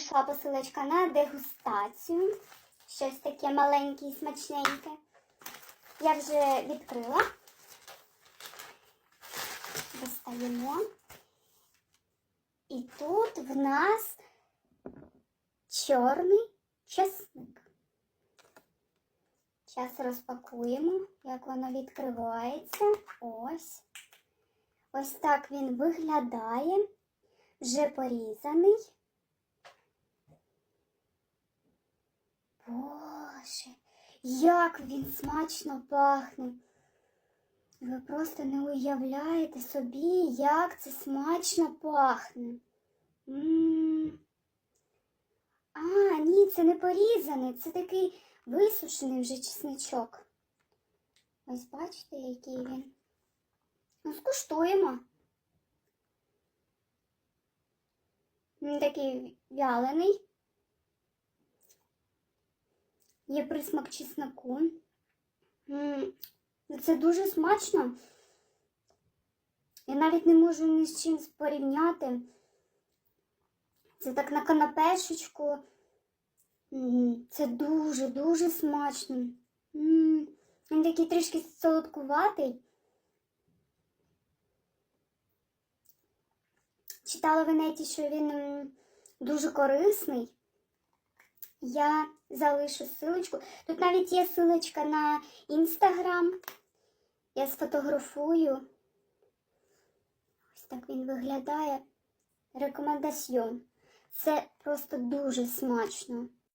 прийшла посилочка на дегустацію. Щось таке маленьке і смачненьке. Я вже відкрила. Достаємо. І тут в нас чорний чесник. Зараз розпакуємо, як воно відкривається. Ось. Ось так він виглядає. Вже порізаний. Боже, як він смачно пахне. Ви просто не уявляєте собі, як це смачно пахне. М. А, ні, це не порізаний, це такий висушений вже чесничок. Ось бачите, який він. Ну, скуштуємо. Він такий вялений. Є присмак чесноку. М, Це дуже смачно. Я навіть не можу ні з чим порівняти. Це так на канапешечку. Це дуже-дуже смачно. Він такий трішки солодкуватий. Читала в інеті, що він дуже корисний. Я залишу силочку. Тут навіть є силочка на інстаграм. Я сфотографую. Ось так він виглядає. Рекомендаціон. Це просто дуже смачно.